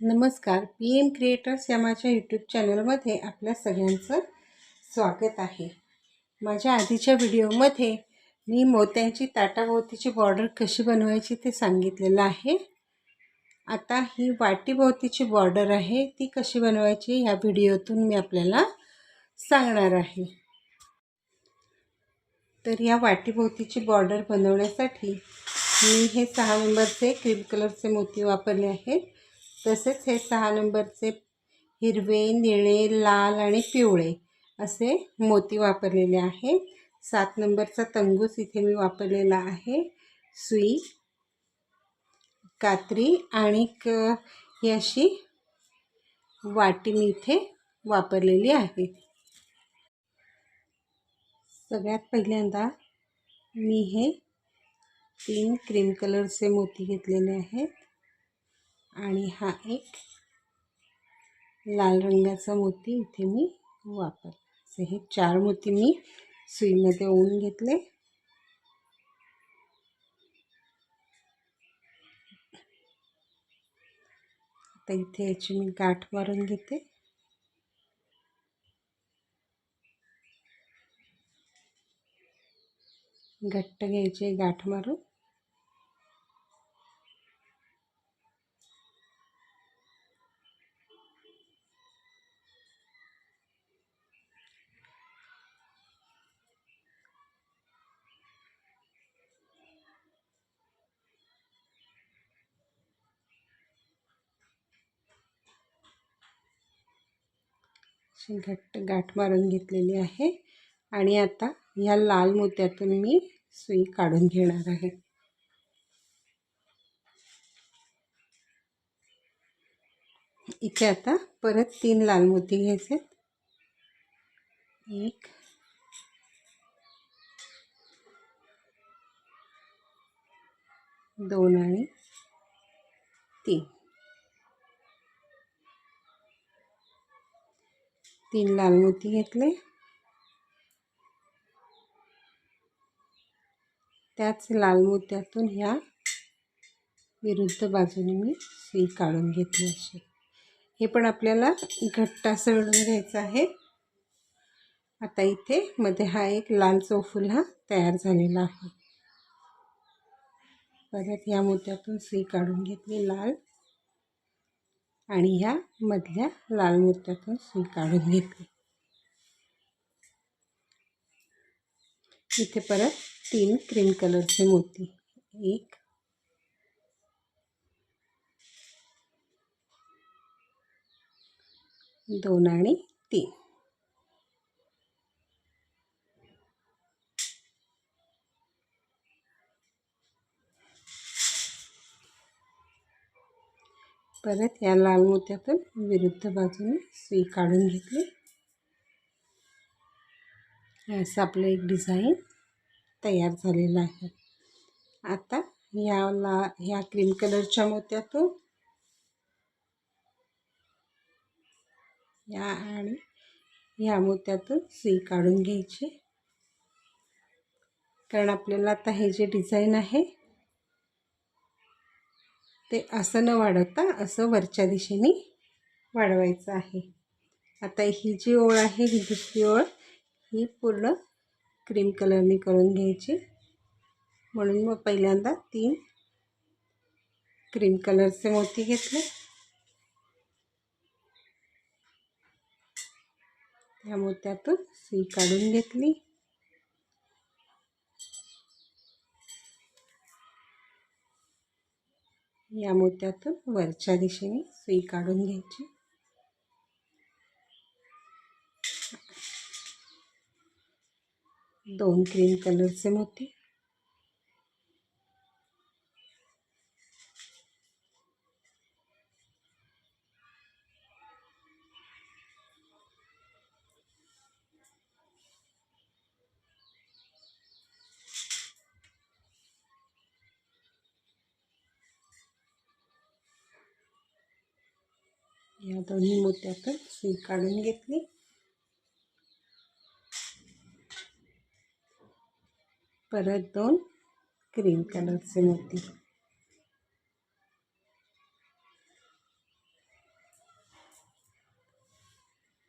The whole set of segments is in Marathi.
नमस्कार. पी एम क्रिएटर्स या माझ्या यूट्यूब चॅनलमध्ये आपल्या सगळ्यांचं स्वागत आहे. माझ्या आधीच्या व्हिडिओमध्ये मी मोत्यांची ताटाभोवतीची बॉर्डर कशी बनवायची ते सांगितलेलं आहे. आता ही वाटीभोवतीची बॉर्डर आहे ती कशी बनवायची ह्या व्हिडिओतून मी आपल्याला सांगणार आहे. तर या वाटीभोवतीची बॉर्डर बनवण्यासाठी मी हे सहा नंबरचे क्रीम कलरचे मोती वापरले आहेत. तसेच हे सहा नंबरचे हिरवे निळे लाल आणि पिवळे असे मोती वापरलेले आहेत सात नंबरचा तंगूस इथे मी वापरलेला आहे. सुई कात्री आणि क ही अशी वाटी मी इथे वापरलेली आहे. सगळ्यात पहिल्यांदा मी हे तीन क्रीम कलरचे मोती घेतलेले आहेत. आणि हा एक लाल रंगाचा मोती इथे मी वापर असे हे चार मोती मी सुईमध्ये ओवून घेतले. आता इथे याची मी गाठ मारून घेते. घट्ट घ्यायचे गाठ मारून. अशी घट्ट गाठ मारून घेतलेली आहे. आणि आता ह्या लाल मोत्यातून मी सुई काढून घेणार आहे. इथे आता परत तीन लाल मोती घ्यायचे एक दोन आणि तीन. तीन लाल मोती घेतले. त्याच लाल मोत्यातून ह्या विरुद्ध बाजूने मी सुई काढून घेतली अशी. हे पण आपल्याला घट्ट असं विळून घ्यायचं आहे. आता इथे मध्ये हा एक लाल चौफुल हा तयार झालेला आहे. परत ह्या मोत्यातून सुई काढून घेतली लाल. आणि ह्या मधल्या लाल मोत्यातून सुई काढून घेतली इथे परत तीन क्रीम कलरचे मोती एक दोन आणि तीन. परत या लाल मोत्यातून विरुद्ध बाजूने सुई काढून घेतली. असं आपलं एक डिझाईन तयार झालेलं आहे. आता या ला ह्या क्रीम कलरच्या मोत्यातून या आणि ह्या मोत्यातून सुई काढून घ्यायची. कारण आपल्याला आता हे जे डिझाईन आहे ते असं न वाढवता असं वरच्या दिशेने वाढवायचं आहे. आता ही जी ओळ आहे ही दुसरी ओळ ही पूर्ण क्रीम कलरने करून घ्यायची. म्हणून मग पहिल्यांदा तीन क्रीम कलरचे मोती घेतले. त्या मोत्यातून सुई काढून घेतली. या मोत्यातून वरच्या दिशेने सुई काढून घ्यायची. दोन क्रीम कलरचे मोती दोन्ही मोत्यातून सुई काढून घेतली. परत दोन क्रीम कलरचे मोती.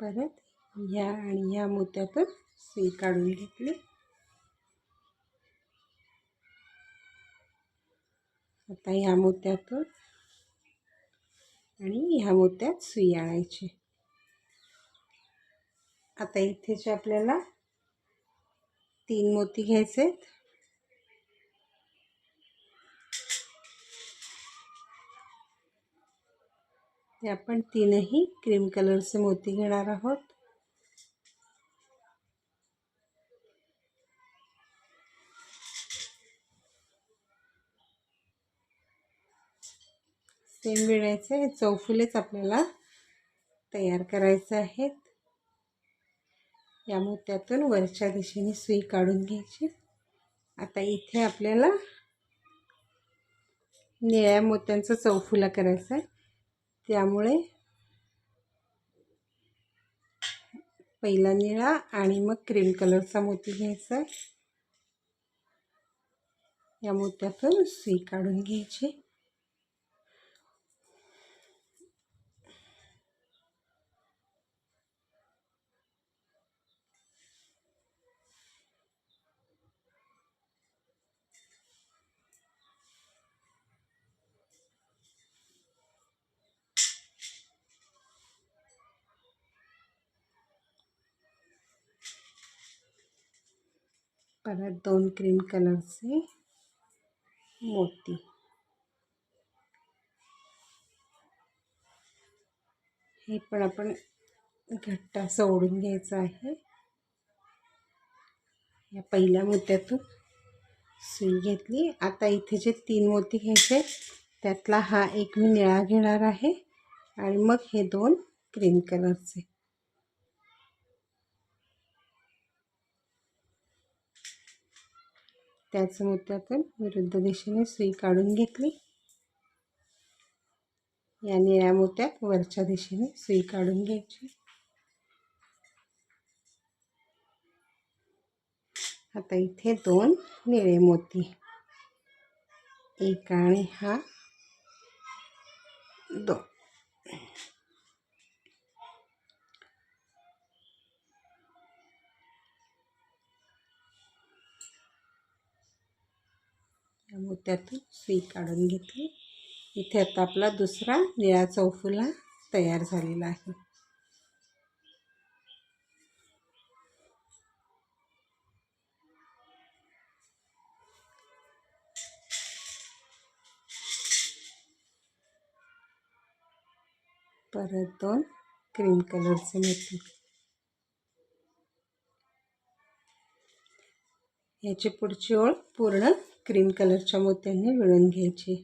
परत ह्या आणि ह्या मोत्यातून सुई काढून घेतली. आता ह्या मोत्यातून आणि ह्या मोत्यात सुई आणायची. आता इथे जे आपल्याला तीन मोती घ्यायचे आहेत. ते आपण तीनही क्रीम कलरचे मोती घेणार आहोत. सेम वेळायचे हे चौफुलेच आपल्याला तयार करायचे आहेत. या मोत्यातून वरच्या दिशेने सुई काढून घ्यायची. आता इथे आपल्याला निळ्या मोत्यांचा चौफुला करायचा आहे. त्यामुळे पहिला निळा आणि मग क्रीम कलरचा मोती घ्यायचा या मोत्यातून सुई काढून घ्यायची. परत दोन क्रीम कलरचे मोती. हे पण आपण घट्ट असं ओढून घ्यायचं आहे. या पहिल्या मोत्यातून सुई घेतली. आता इथे जे तीन मोती घ्यायचे त्यातला हा एक मी निळा घेणार आहे आणि मग हे दोन क्रीम कलरचे. त्याच मोत्यातून विरुद्ध दिशेने सुई काढून घेतली. या निळ्या मोत्यात वरच्या दिशेने सुई काढून घ्यायची. आता इथे दोन निळे मोती. एक आणि हा दोन. त्यातून सुई काढून घेतली. इथे आता आपला दुसरा निळा चौफुला तयार झालेला आहे. परत दोन क्रीम कलरचे मिळतील याची पुढची ओळ पूर्ण क्रीम कलरच्या मोत्यांनी विळून घ्यायची.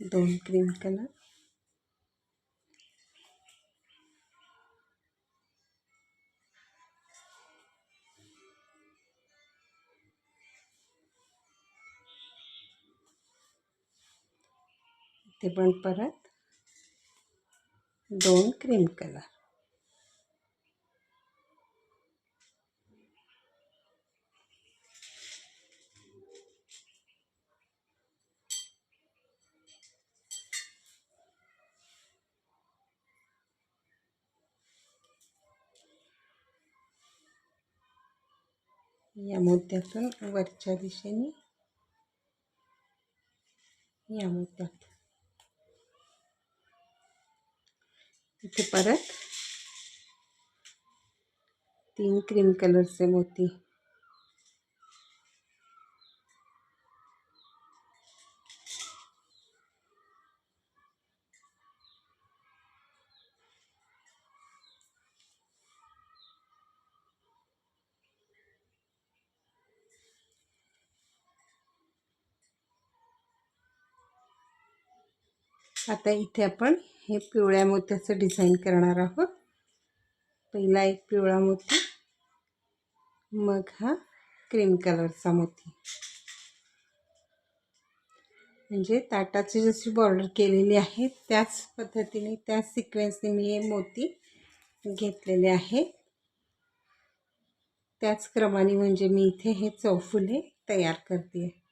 दोन क्रीम कलर ते पण परत दोन क्रीम कलर या मोत्यातून वरच्या दिशेने. या मोत्यात इथे परत तीन क्रीम कलरचे मोती. आता इथे आपण हे पिवळ्या मोत्याचं डिझाईन करणार आहोत. पहिला एक पिवळा मोती मग हा क्रीम कलरचा मोती. म्हणजे ताटाची जशी बॉर्डर केलेली आहे त्याच पद्धतीने त्याच सिक्वेन्सने मी हे मोती घेतलेले आहे. त्याच क्रमाने म्हणजे मी इथे हे चौफुले तयार करते.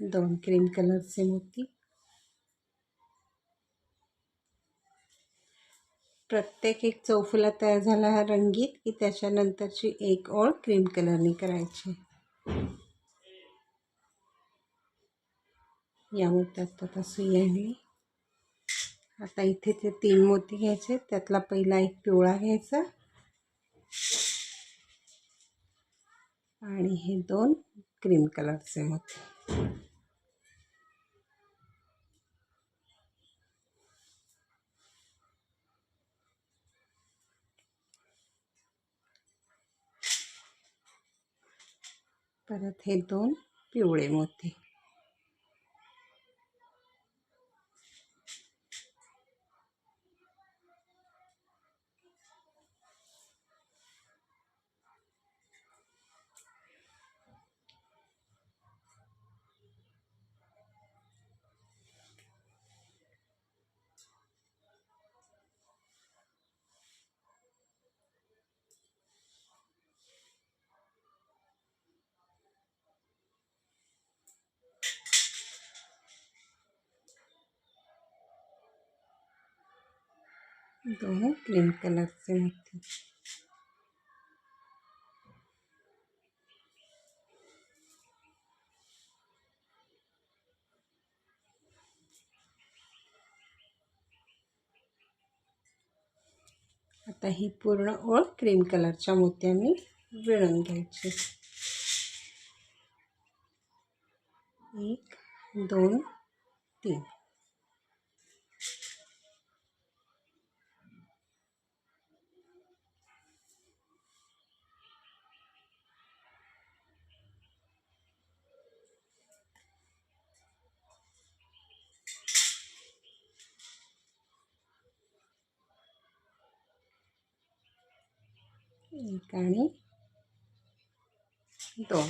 दोन क्रीम कलरचे मोती प्रत्येक एक चौफुला तयार झाला हा रंगीत की त्याच्यानंतरची एक ओळ क्रीम कलरनी करायची. या मोत्यात आता सुई आणली आता इथे ते तीन मोती घ्यायचे. त्यातला पहिला एक पिवळा घ्यायचा. आणि हे दोन क्रीम कलरचे मोती परत हे दोन पिवळे मोती. दोन क्रीम कलरचे मोती आता ही पूर्ण ओळ क्रीम कलरच्या मोत्यांनी विळून घ्यायची. एक दोन तीन. एक आणि दोन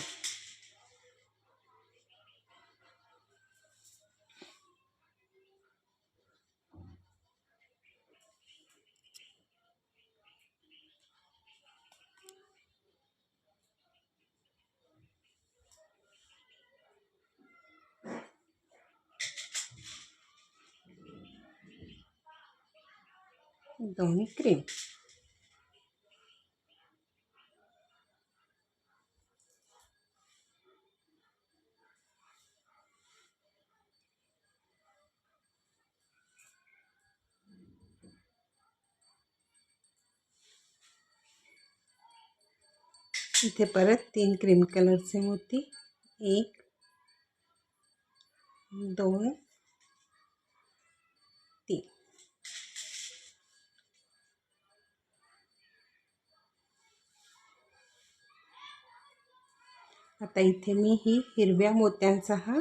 दोन इथे परत तीन क्रीम कलरचे मोती. एक दोन तीन. आता इथे मी ही हिरव्या मोत्यांचा हा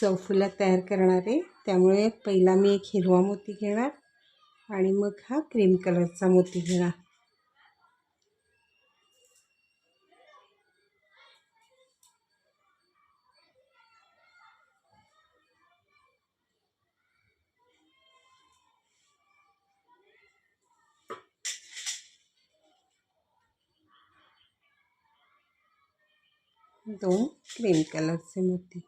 चौफुला तयार करणार आहे. त्यामुळे पहिला मी एक हिरवा मोती घेणार आणि मग हा क्रीम कलरचा मोती घेणार. दोन क्रीम कलरचे मोती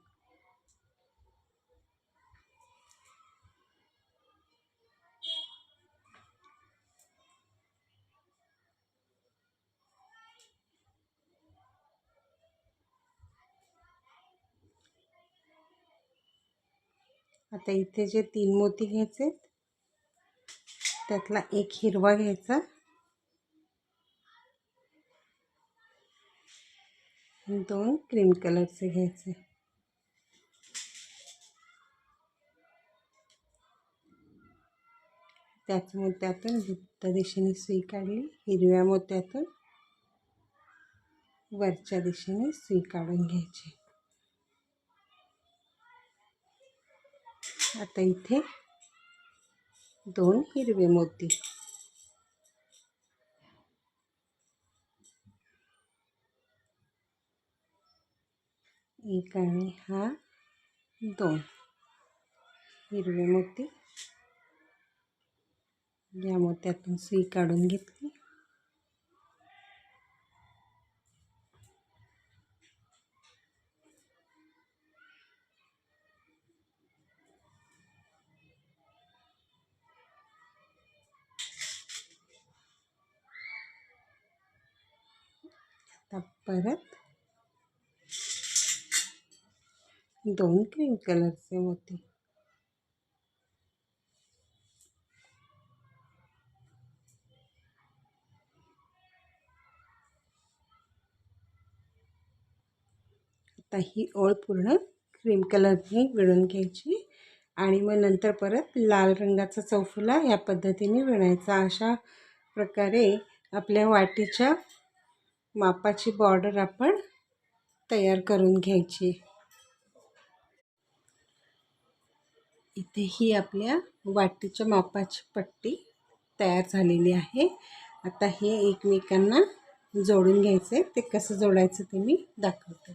आता इथे जे तीन मोती घ्यायचे त्यातला एक हिरवा घ्यायचा. दोन क्रीम कलरचे घ्यायचे. त्याच मोत्यातून विरुद्ध दिशेने सुई काढली हिरव्या मोत्यातून वरच्या दिशेने सुई काढून घ्यायची. आता इथे दोन हिरवे मोती. एक आणि हा दोन. हिरवे मोती. या मोत्यातून सुई काढून घेतली. आता परत दोन क्रीम कलरचे मोती आता ही ओळ पूर्ण क्रीम कलरने विणून घ्यायची. आणि मग नंतर परत लाल रंगाचा चौफुला ह्या पद्धतीने विणायचा. अशा प्रकारे आपल्या वाटीच्या मापाची बॉर्डर आपण तयार करून घ्यायची. इथे ही आपल्या वाटीच्या मापाची पट्टी तयार झालेली आहे. आता हे एकमेकांना जोडून घ्यायचे ते कसं जोडायचं ते मी दाखवते.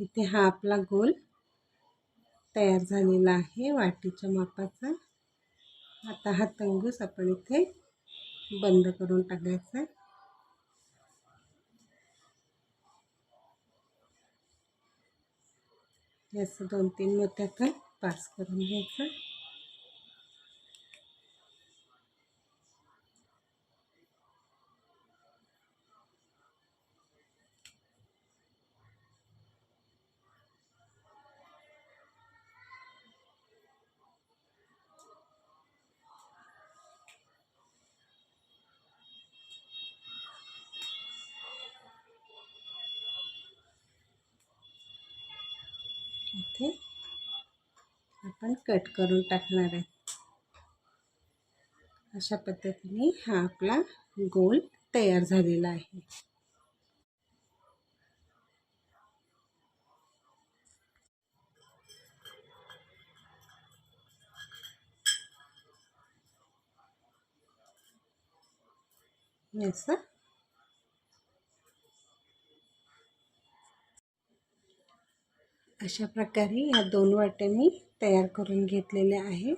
इथे हा आपला गोल तयार झालेला आहे वाटीच्या मापाचा. आता हा तंगूस आपण इथे बंद करून टाकायचा असं दोन तीन मोत्यातून पास करून घ्यायचं. इथे आपण कट करून टाकणार आहे. अशा पद्धतीने हा आपला गोल तयार झालेला आहे. असं अशा प्रकारे ह्या दोन वाट्या मी तयार करून घेतलेल्या आहेत.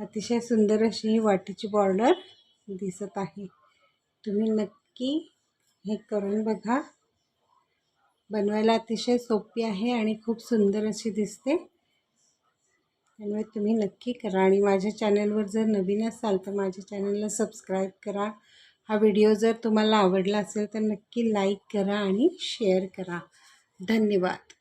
अतिशय सुंदर अशी ही वाटीची बॉर्डर दिसत आहे. तुम्ही नक्की हे करून बघा. बनवायला अतिशय सोपी आहे आणि खूप सुंदर अशी दिसते. त्यामुळे तुम्ही नक्की करा आणि माझ्या चॅनलवर जर नवीन असाल तर माझ्या चॅनलला सबस्क्राईब करा. हा व्हिडिओ जर तुम्हाला आवडला असेल तर नक्की लाईक करा आणि शेअर करा. धन्यवाद.